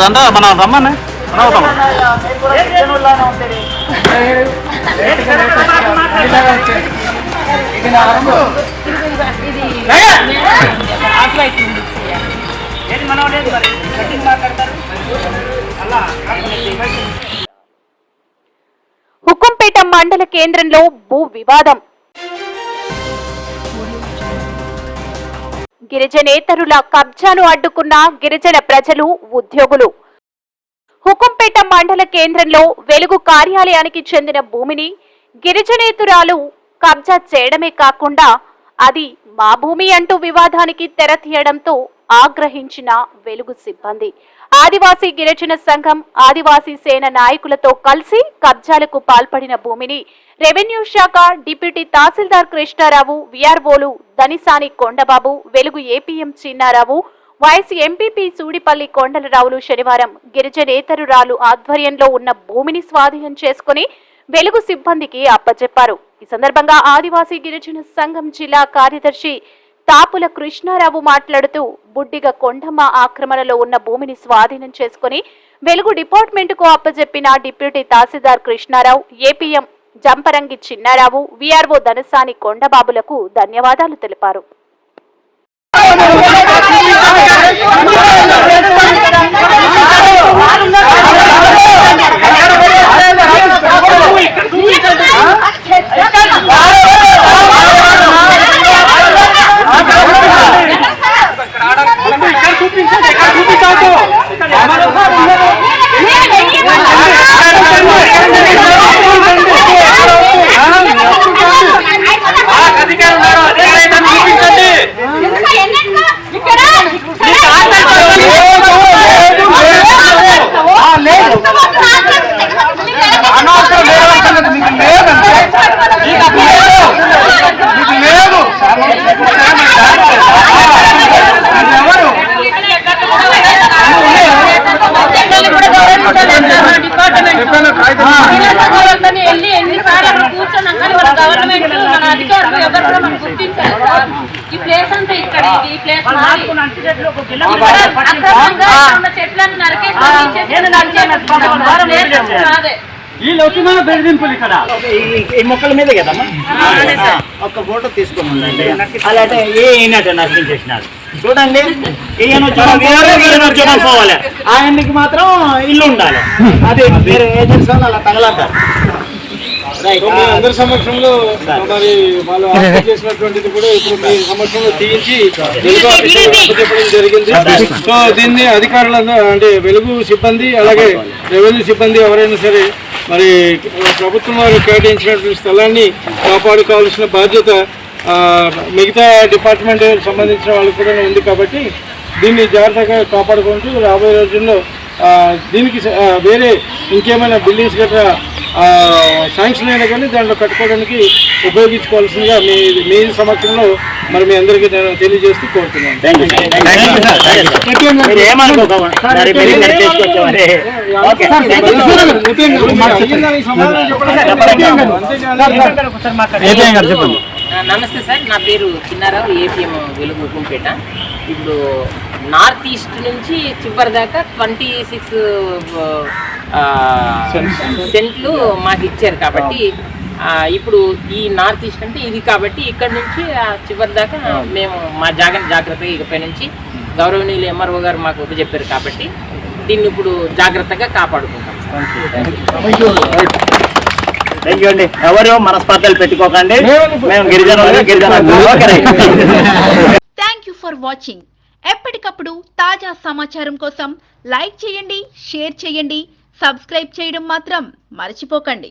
రండా మనం రమ్మని. అవుతాం హుకుంపేట మండల కేంద్రంలో భూ వివాదం. గిరిజనేతరుల కబ్జాను అడ్డుకున్న గిరిజన ప్రజలు ఉద్యోగులు. హుకుంపేట మండల కేంద్రంలో వెలుగు కార్యాలయానికి చెందిన భూమిని గిరిజనేతురాలు కబ్జా చేయడమే కాకుండా అది మా భూమి అంటూ వివాదానికి తెర తీయడంతో ఆగ్రహించిన వెలుగు సిబ్బంది. ఆదివాసీ గిరిజన సంఘం ఆదివాసీ సేన నాయకులతో కలిసి కబ్జాలకు పాల్పడిన భూమిని రెవెన్యూ శాఖ deputy tahsildar Krishnarao విఆర్ఓలు Danisani Kondababu Velugu A P M Chinnarao vice M P P Sudipalli కొండలరావులు శనివారం గిరిజనేతరురాలు ఆధ్వర్యంలో ఉన్న భూమిని స్వాధీనం చేసుకుని వెలుగు సిబ్బందికి అప్పచెప్పారు ఈ సందర్భంగా ఆదివాసీ గిరిజన సంఘం జిల్లా కార్యదర్శి తాపుల కృష్ణారావు మాట్లాడుతూ బుడ్డిగ కొండమ్మ ఆక్రమణలో ఉన్న భూమిని స్వాధీనం చేసుకుని వెలుగు డిపార్ట్మెంట్కు అప్పజెప్పిన deputy tahsildar Krishnarao A P M Jamparangi Chinnarao V R O Dhanasani కొండబాబులకు ధన్యవాదాలు తెలిపారు. వాళ్ళని వెళ్ళి ఎన్నిసార్లు అక్కడ కూర్చున్నాం కానీ గవర్నమెంట్ మన అధికారులు ఎవరు కూడా మనం గుర్తించారు సార్ ఈ ప్లేస్ అంతా ఇక్కడ ఇది ఈ ప్లేస్ మాది. ఇక్కడ అక్రమంగా ఉన్న చెట్లను నరికేసి వీళ్ళు వచ్చిన బెదిరింపులు ఇక్కడ. ఈ మొక్కల మీద కదమ్మా ఒక్క ఫోటో తీసుకొని ఉండండి. అలాంటి ఏ ఈయనట నష్టం చేసినాడు? చూడండి ఈయన ఉద్యోగం పోవాలి, ఆయనకి మాత్రం ఇల్లు ఉండాలి. అది వేరే ఏజెన్సీ వాళ్ళు అలా తగలంటారు అందరి సమక్షంలో మరి వాళ్ళు చేసినటువంటిది కూడా ఇప్పుడు మీ సమక్షంలో తీయించి జరిగింది. సో దీన్ని అధికారులందరూ అంటే వెలుగు సిబ్బంది అలాగే రెవెన్యూ సిబ్బంది ఎవరైనా సరే మరి ప్రభుత్వం వారు కేటాయించినటువంటి స్థలాన్ని కాపాడుకోవాల్సిన బాధ్యత మిగతా డిపార్ట్మెంట్ సంబంధించిన వాళ్ళకి కూడా ఉంది కాబట్టి దీన్ని జాగ్రత్తగా కాపాడుకుంటూ రాబోయే రోజుల్లో దీనికి వేరే ఇంకేమైనా బిల్డింగ్స్ గట్రా శాంక్షన్ అయినా కానీ దాంట్లో కట్టుకోవడానికి ఉపయోగించుకోవాల్సిందిగా మీ మీ సమక్షంలో మరి మీ అందరికీ నేను తెలియజేస్తూ కోరుతున్నాను. నమస్తే సార్. నా పేరు చిన్నారావు ఏపీఎం వెలుగు హుకుంపేట ఇప్పుడు నార్త్ ఈస్ట్ నుంచి చివరి దాకా ట్వంటీ సిక్స్ సెంట్లు మాకు ఇచ్చారు కాబట్టి ఇప్పుడు ఈ నార్త్ ఈస్ట్ అంటే ఇది కాబట్టి ఇక్కడ నుంచి ఆ చివరి దాకా మేము మా జాగ్ర జాగ్రత్తగా ఇకపై నుంచి గౌరవనీయులు ఎంఆర్ఓ గారు మాకు చెప్పారు కాబట్టి దీన్ని ఇప్పుడు జాగ్రత్తగా కాపాడుకుంటాం. థ్యాంక్ యూ అండి. ఎవరు మనస్పర్ధలు పెట్టుకోకండి. మేము గిరిజనులుగా గిరిజన okay right. Thank you for watching ఎప్పటికప్పుడు తాజా సమాచారం కోసం లైక్ చేయండి షేర్ చేయండి సబ్స్క్రైబ్ చేయడం మాత్రం మర్చిపోకండి.